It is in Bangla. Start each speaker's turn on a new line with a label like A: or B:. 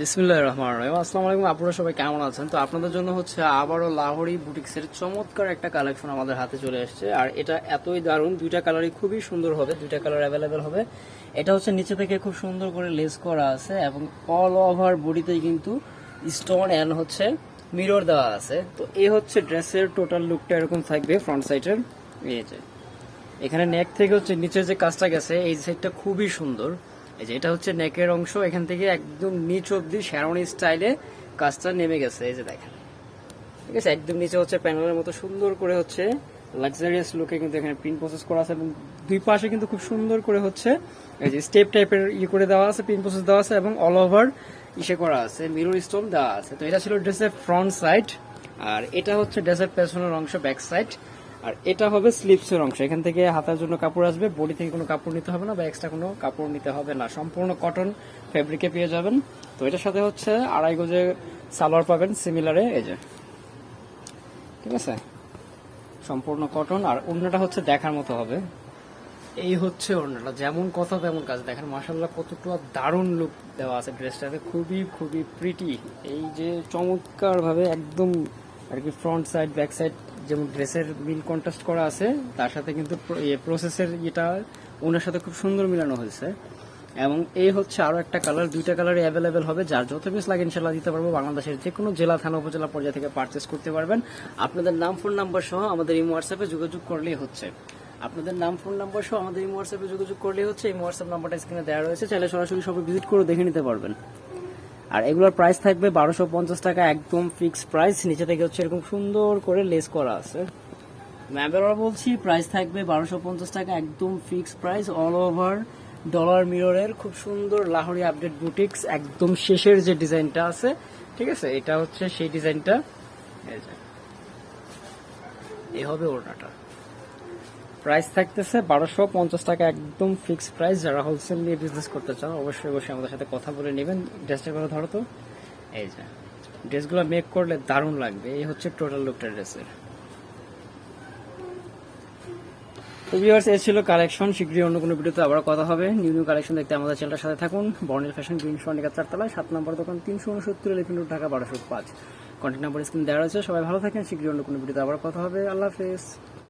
A: বিসমিল্লাহ রহমান রহিম। আসসালামু আলাইকুম আপনারা সবাই কেমন আছেন? তো আপনাদের জন্য হচ্ছে আবারও লাহোরি বুটিক্সের চমৎকার একটা কালেকশন আমাদের হাতে চলে এসেছে। আর এটা এতই দারুণ, দুইটা কালারই খুবই সুন্দর হবে, দুইটা কালার অ্যাভেলেবেল হবে। এটা হচ্ছে নিচে থেকে খুব সুন্দর করে লেস করা আছে এবং অল ওভার বডিতেই কিন্তু স্টোন অ্যান্ড হচ্ছে মিরর দেওয়া আছে। তো এই হচ্ছে ড্রেসের টোটাল লুকটা এরকম থাকবে ফ্রন্ট সাইডের এই যে, এখানে নেক থেকে হচ্ছে নিচের যে কাজটা গেছে, এই সাইডটা খুবই সুন্দর। এই যে এটা হচ্ছে নেকের অংশ, এখান থেকে একদম নিচ অব্দি শ্যারনি স্টাইলে কাজটা নেমে গেছে, এই যে দেখেন। ঠিক আছে, একদম নিচে হচ্ছে প্যানেলের মতো সুন্দর করে হচ্ছে লাক্সারিয়াস লুকে কিন্তু এখানে প্রিন্ট প্রসেস করা আছে এবং দুই পাশে কিন্তু খুব সুন্দর করে হচ্ছে এই যে স্টেপ টাইপের ইয়ে করে দেওয়া আছে প্রিন্ট প্রসেস দেওয়া আছে এবং অল ওভার ইসে করা আছে মিরর স্টোন দেওয়া আছে। তো এটা ছিল ড্রেসের ফ্রন্ট সাইড আর এটা হচ্ছে ড্রেসের পেছনের অংশ ব্যাক সাইড আর এটা হবে স্লিপসের অংশ। এখান থেকে হাতার জন্য কাপড় আসবে, বডি থেকে কোনো কাপড় নিতে হবে না বা এক্সট্রা কোনো কাপড় নিতে হবে না। সম্পূর্ণ কটন ফেব্রিকে পেয়ে যাবেন। তো এটার সাথে হচ্ছে আড়াই গজে সালোয়ার পাবেন সিমিলারে এই যে। ঠিক আছে? সম্পূর্ণ কটন আর অন্যটা হচ্ছে দেখার মতো হবে। এই হচ্ছে ওড়নাটা। যেমন কথা, তেমন কাজ। দেখেন মাসাল্লাহ কতটা দারুণ লুক দেওয়া আছে ড্রেসটাতে। খুবই খুবই প্রিটি এই যে চমৎকার ভাবে একদম আর কি ফ্রন্ট সাইড ব্যাক সাইড যেমন ড্রেসের মিল কন্ট্রাস্ট করা আছে, তার সাথে কিন্তু প্রসেসের ইয়েটা ওনার সাথে খুব সুন্দর মিলানো হয়েছে। এবং এই হচ্ছে আরও একটা কালার দুইটা কালারই অ্যাভেলেবেল হবে, যার যত পিস লাগে ইনশাল্লাহ দিতে পারব। বাংলাদেশের যে কোনো জেলা, থানা, উপজেলা পর্যায়ে থেকে পারচেস করতে পারবেন। আপনাদের নাম ফোন নাম্বার সহ আমাদের এই হোয়াটসঅ্যাপে যোগাযোগ করলেই হচ্ছে। আপনাদের নাম ফোন নাম্বার সহ আমাদের এই হোয়াটসঅ্যাপে যোগাযোগ করলেই হচ্ছে। এই হোয়াটসঅ্যাপ নাম্বারটা স্ক্রিনে দেওয়া রয়েছে। চাইলে সরাসরি সবাই ভিজিট করে দেখে নিতে পারবেন। আর এগুলোর প্রাইস থাকবে বারোশো পঞ্চাশ টাকা, একদম ফিক্স প্রাইস নিচে থেকে হচ্ছে এরকম সুন্দর করে লেস করা আছে। ম্যাবেরা বলছি প্রাইস থাকবে বারোশো পঞ্চাশ টাকা, একদম fix price all over dollar মিররের খুব সুন্দর লাহোরি আপডেট বুটিক্স একদম শেষের যে ডিজাইনটা আছে, ঠিক আছে? এটা হচ্ছে সেই ডিজাইনটা। এই হবে ওড়নাটা। প্রাইস থাকতেছে বারোশো পঞ্চাশ টাকা একদম ফিক্সড প্রাইস যারা হোলসেল নিয়ে বিজনেস করতে চান, অবশ্যই অবশ্যই আমাদের সাথে কথা বলে নেবেন। ড্রেসটা করে ধরো তো। এই যে ড্রেসগুলো মেক করলে দারুণ লাগবে। এই হচ্ছে টোটাল লুকটা ড্রেসের ভিউয়ার্স এই ছিল কালেকশন শীঘ্রই অন্য কোনো ভিডিওতে আবার কথা হবে। নিউ নিউ কালেকশন দেখতে আমাদের চ্যানেলটার সাথে থাকুন। বর্ণের ফ্যাশন গ্রিন স্বর্ণিকা চারতলায় সাত নম্বর দোকান, তিনশো উনসত্তর এলিফেন্ট রোড ঢাকা, বারোশো পাঁচ। কন্ট্যাক্ট নাম্বার স্ক্রিন দেওয়া রয়েছে। সবাই ভালো থাকেন। শীঘ্রই অন্য কোনো ভিডিওতে আবার কথা হবে। আল্লাহ হাফেজ।